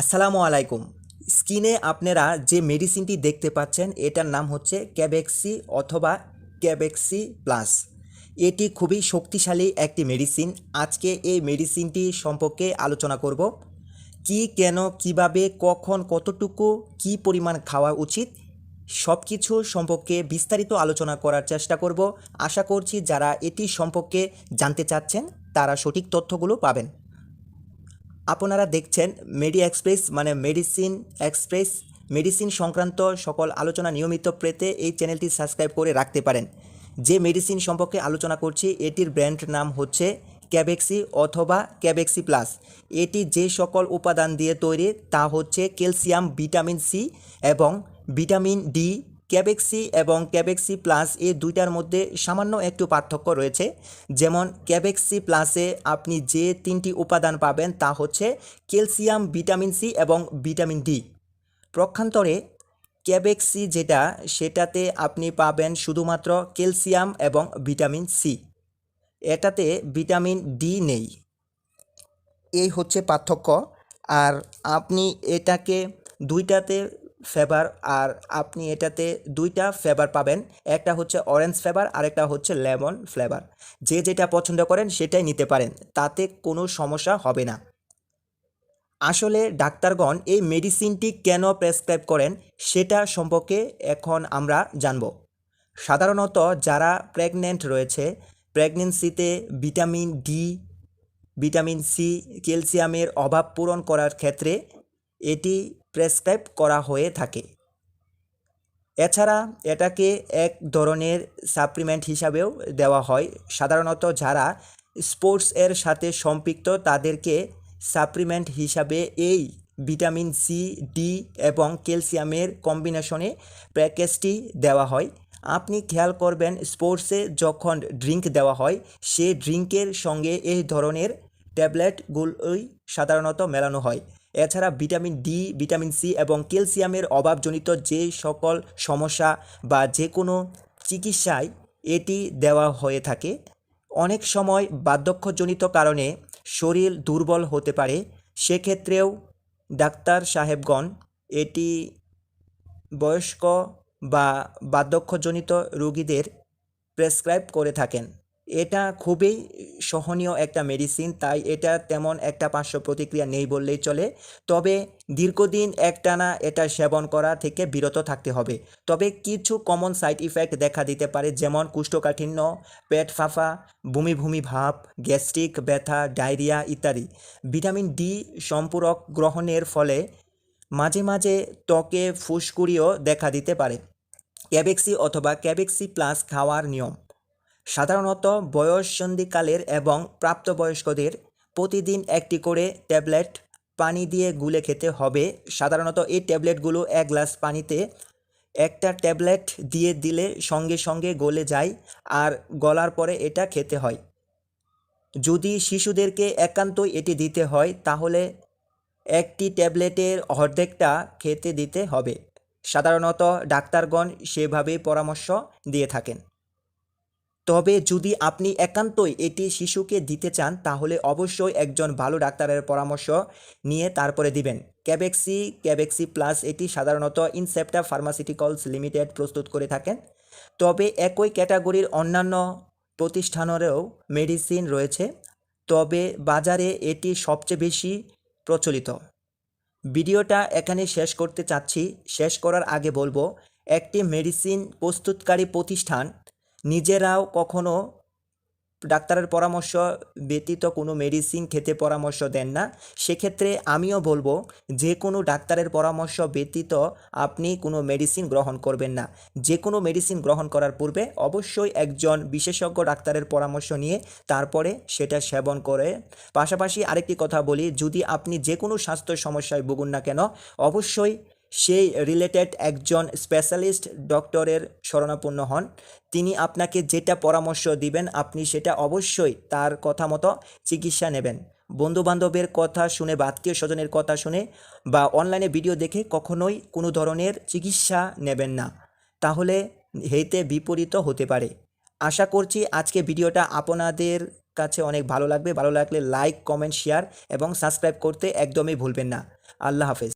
আসসালামু আলাইকুম। স্কিনে আপনারা যে মেডিসিনটি দেখতে পাচ্ছেন, এটার নাম হচ্ছে ক্যাবেক্সি অথবা ক্যাবেক্সি প্লাস। এটি খুবই শক্তিশালী একটি মেডিসিন। আজকে এই মেডিসিনটি সম্পর্কে আলোচনা করব। কি কেন, কীভাবে, কখন, কতটুকু, কি পরিমাণ খাওয়া উচিত সব কিছু সম্পর্কে বিস্তারিত আলোচনা করার চেষ্টা করব। আশা করছি যারা এটি সম্পর্কে জানতে চাচ্ছেন, তারা সঠিক তথ্যগুলো পাবেন। আপনারা দেখছেন মেডি এক্সপ্রেস মানে মেডিসিন এক্সপ্রেস মেডিসিন সংক্রান্ত সকল আলোচনা নিয়মিত পেতে এই চ্যানেলটি সাবস্ক্রাইব করে রাখতে পারেন। যে মেডিসিন সম্পর্কে আলোচনা করছি, এটির ব্র্যান্ড নাম হচ্ছে ক্যাবেক্সি অথবা ক্যাবেক্সি প্লাস এটি যে সকল উপাদান দিয়ে তৈরি, তা হচ্ছে ক্যালসিয়াম, ভিটামিন সি এবং ভিটামিন ডি ক্যাবেক্সি এবং ক্যাবেক্সি প্লাস এই দুইটার মধ্যে সামান্য একটু পার্থক্য রয়েছে। যেমন, ক্যাবেক্সি প্লাসে আপনি যে তিনটি উপাদান পাবেন তা হচ্ছে ক্যালসিয়াম, ভিটামিন সি এবং ভিটামিন ডি। প্রক্ষান্তরে, ক্যাবেক্সি যেটা, সেটাতে আপনি পাবেন শুধুমাত্র ক্যালসিয়াম এবং ভিটামিন সি। এটাতে ভিটামিন ডি নেই। এই হচ্ছে পার্থক্য। আর আপনি এটাকে দুইটাতে ফ্লেভার আর আপনি এটাতে দুইটা ফ্লেভার পাবেন। একটা হচ্ছে অরেঞ্জ ফ্লেভার আরেকটা হচ্ছে লেমন ফ্লেভার যে যেটা পছন্দ করেন সেটাই নিতে পারেন, তাতে কোনো সমস্যা হবে না। আসলে ডাক্তারগণ এই মেডিসিনটি কেন প্রেসক্রাইব করেন সেটা সম্পর্কে এখন আমরা জানব। সাধারণত যারা প্রেগনেন্ট রয়েছে প্রেগনেন্সিতে ভিটামিন ডি ভিটামিন সি ক্যালসিয়ামের অভাব পূরণ করার ক্ষেত্রে এটি প্রেসক্রাইব করা হয়ে থাকে। এছাড়া এটাকে এক ধরনের সাপ্লিমেন্ট হিসাবেও দেওয়া হয়। সাধারণত যারা স্পোর্টস এর সাথে সম্পৃক্ত তাদেরকে সাপ্লিমেন্ট হিসাবে এই ভিটামিন সি, ডি এবং ক্যালসিয়ামের কম্বিনেশনে প্যাকেজটি দেওয়া হয়। আপনি খেয়াল করবেন স্পোর্টসে যখন ড্রিঙ্ক দেওয়া হয়, সে ড্রিঙ্কের সঙ্গে এই ধরনের ট্যাবলেটগুলোই সাধারণত মেলানো হয়। এছাড়া ভিটামিন ডি, ভিটামিন সি এবং ক্যালসিয়ামের অভাবজনিত যে সকল সমস্যা বা যে কোনো চিকিৎসায় এটি দেওয়া হয়ে থাকে। অনেক সময় বার্ধক্যজনিত কারণে শরীর দুর্বল হতে পারে, সেক্ষেত্রেও ডাক্তার সাহেবগণ এটি বয়স্ক বা বার্ধক্যজনিত রোগীদের প্রেসক্রাইব করে থাকেন। এটা খুবই সহনীয় একটা মেডিসিন তাই এটা তেমন একটা পার্শ্ব প্রতিক্রিয়া নেই বললেই চলে। তবে দীর্ঘদিন একটানা এটা সেবন করা থেকে বিরত থাকতে হবে। তবে কিছু কমন সাইড ইফেক্ট দেখা দিতে পারে, যেমন কুষ্ঠকাঠিন্য, পেট ফাঁফা, বমি ভূমি ভাব গ্যাস্ট্রিক ব্যথা ডায়রিয়া ইত্যাদি। ভিটামিন ডি সম্পূরক গ্রহণের ফলে মাঝে মাঝে ত্বকে ফুসকুড়িও দেখা দিতে পারে। ক্যাবেক্সি অথবা ক্যাবেক্সি প্লাস খাওয়ার নিয়ম। সাধারণত বয়ঃসন্ধিকালের এবং প্রাপ্তবয়স্কদের প্রতিদিন একটি করে ট্যাবলেট পানি দিয়ে গুলে খেতে হবে। সাধারণত এই ট্যাবলেটগুলো এক গ্লাস পানিতে একটা ট্যাবলেট দিয়ে দিলে সঙ্গে সঙ্গে গলে যায় আর গলার পরে এটা খেতে হয়। যদি শিশুদেরকে একান্তই এটি দিতে হয়, তাহলে একটি ট্যাবলেটের অর্ধেকটা খেতে দিতে হবে। সাধারণত ডাক্তারগণ সেভাবেই পরামর্শ দিয়ে থাকেন। তবে যদি আপনি একান্তই এটি শিশুকে দিতে চান, তাহলে অবশ্যই একজন ভালো ডাক্তারের পরামর্শ নিয়ে তারপরে দিবেন। ক্যাবেক্সি ক্যাবেক্সি প্লাস এটি সাধারণত ইনসেপ্টা ফার্মাসিউটিক্যালস লিমিটেড প্রস্তুত করে থাকেন। তবে একই ক্যাটাগরির অন্যান্য প্রতিষ্ঠানেরও মেডিসিন রয়েছে। তবে বাজারে এটি সবচেয়ে বেশি প্রচলিত। ভিডিওটা এখানে শেষ করতে চাচ্ছি। শেষ করার আগে বলব, একটি মেডিসিন প্রস্তুতকারী প্রতিষ্ঠান নিজেরাও কখনো ডাক্তারের পরামর্শ ব্যতীত কোনো মেডিসিন খেতে পরামর্শ দেন না। সেক্ষেত্রে আমিও বলব, যে কোনো ডাক্তারের পরামর্শ ব্যতীত আপনি কোনো মেডিসিন গ্রহণ করবেন না। যে কোনো মেডিসিন গ্রহণ করার পূর্বে অবশ্যই একজন বিশেষজ্ঞ ডাক্তারের পরামর্শ নিয়ে তারপরে সেটা সেবন করে। পাশাপাশি আরেকটি কথা বলি, যদি আপনি যে কোনো স্বাস্থ্য সমস্যায় ভুগুন না কেন, অবশ্যই সেই রিলেটেড একজন স্পেশালিস্ট ডক্টরের শরণাপন্ন হন। তিনি আপনাকে যেটা পরামর্শ দিবেন, আপনি সেটা অবশ্যই তার কথা মতো চিকিৎসা নেবেন। বন্ধুবান্ধবের কথা শুনে বা আত্মীয় স্বজনের কথা শুনে বা অনলাইনে ভিডিও দেখে কখনোই কোনো ধরনের চিকিৎসা নেবেন না। তাহলে হেতে বিপরীত হতে পারে। আশা করছি আজকে ভিডিওটা আপনাদের কাছে অনেক ভালো লাগবে। ভালো লাগলে লাইক কমেন্ট শেয়ার এবং সাবস্ক্রাইব করতে একদমই ভুলবেন না। আল্লাহ হাফেজ।